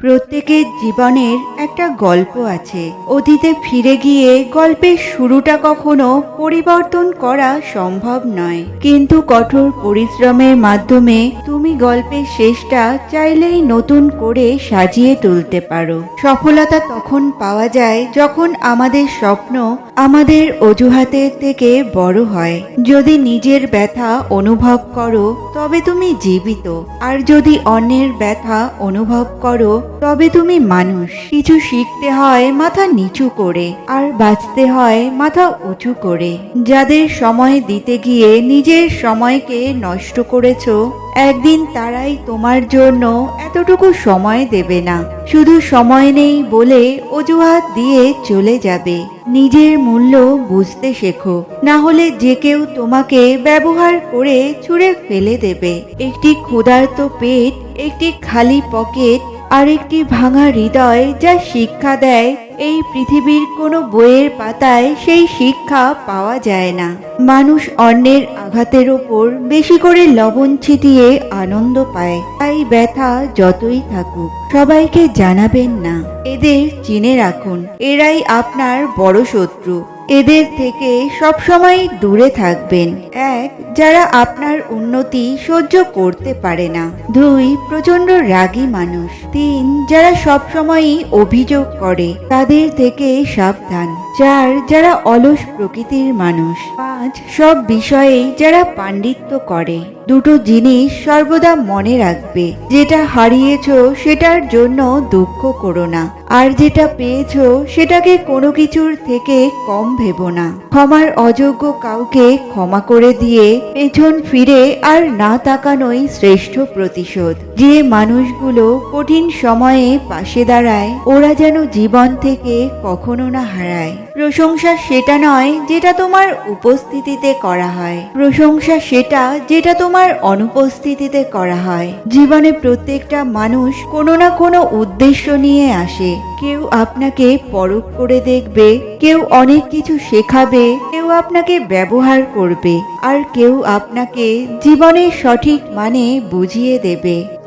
প্রত্যেকের জীবনের একটা গল্প আছে। অতীতে ফিরে গিয়ে গল্পের শুরুটা কখনো পরিবর্তন করা সম্ভব নয়। কিন্তু কঠোর পরিশ্রমের মাধ্যমে তুমি গল্পের শেষটা চাইলেই নতুন করে সাজিয়ে তুলতে পারো। সফলতা তখন পাওয়া যায় যখন আমাদের স্বপ্ন আমাদের অজুহাতের থেকে বড় হয়। যদি নিজের ব্যথা অনুভব করো, তবে তুমি জীবিত। আর যদি অন্যের ব্যথা অনুভব করো, তবে তুমি মানুষ। কিছু শিখতে হয় মাথা নিচু করে, আর বাঁচতে হয় মাথা উঁচু করে। যাদের সময় দিতে গিয়ে নিজের সময়কে নষ্ট করেছ, একদিন তারাই তোমার জন্য এতটুকু সময় দেবে না। শুধু সময় নেই বলে অজুহাত দিয়ে চলে যাবে। নিজের মূল্য বুঝতে শেখো। না হলে যে কেউ তোমাকে ব্যবহার করে ছুঁড়ে ফেলে দেবে। একটি ক্ষুধার্ত পেট, একটি খালি পকেট আর একটি ভাঙা হৃদয় যা শিক্ষা দেয়, এই পৃথিবীর কোনো বইয়ের পাতায় সেই শিক্ষা পাওয়া যায় না। মানুষ অন্যের আঘাতের ওপর বেশি করে লবণ ছিটিয়ে আনন্দ পায়। তাই ব্যথা যতই থাকুক, সবাইকে জানাবেন না। এদের চিনে রাখুন, এরাই আপনার বড় শত্রু। এদের থেকে সবসময় দূরে থাকবেন। এক, যারা আপনার উন্নতি সহ্য করতে পারে না। দুই প্রচণ্ড রাগী মানুষ। তিন, যারা সবসময়ই অভিযোগ করে, তাদের থেকে সাবধান। চার, যারা অলস প্রকৃতির মানুষ। পাঁচ, সব বিষয়েই যারা পাণ্ডিত্য করে, দুটো জিনিস সর্বদা মনে রাখবে। যেটা হারিয়েছ, সেটার জন্য দুঃখ করো না। আর যেটা পেয়েছ সেটাকে কোনো কিছুর থেকে কম ভেবো না। ক্ষমার অযোগ্য কাউকে ক্ষমা করে দিয়ে পেছন ফিরে আর না তাকানোই শ্রেষ্ঠ প্রতিশোধ। যে মানুষগুলো কঠিন সময়ে পাশে দাঁড়ায়, ওরা যেন জীবন থেকে কখনো না হারায়। প্রশংসা সেটা নয় যেটা তোমার উপস্থিতিতে করা হয়। প্রশংসা সেটা যেটা তোমার অনুপস্থিতিতে করা হয়। জীবনে প্রত্যেকটা মানুষ কোনো না কোনো উদ্দেশ্য নিয়ে আসে। কেউ আপনাকে পরখ করে দেখবে, কেউ অনেক কিছু শেখাবে, কেউ আপনাকে ব্যবহার করবে, আর কেউ আপনাকে জীবনের সঠিক মানে বুঝিয়ে দেবে।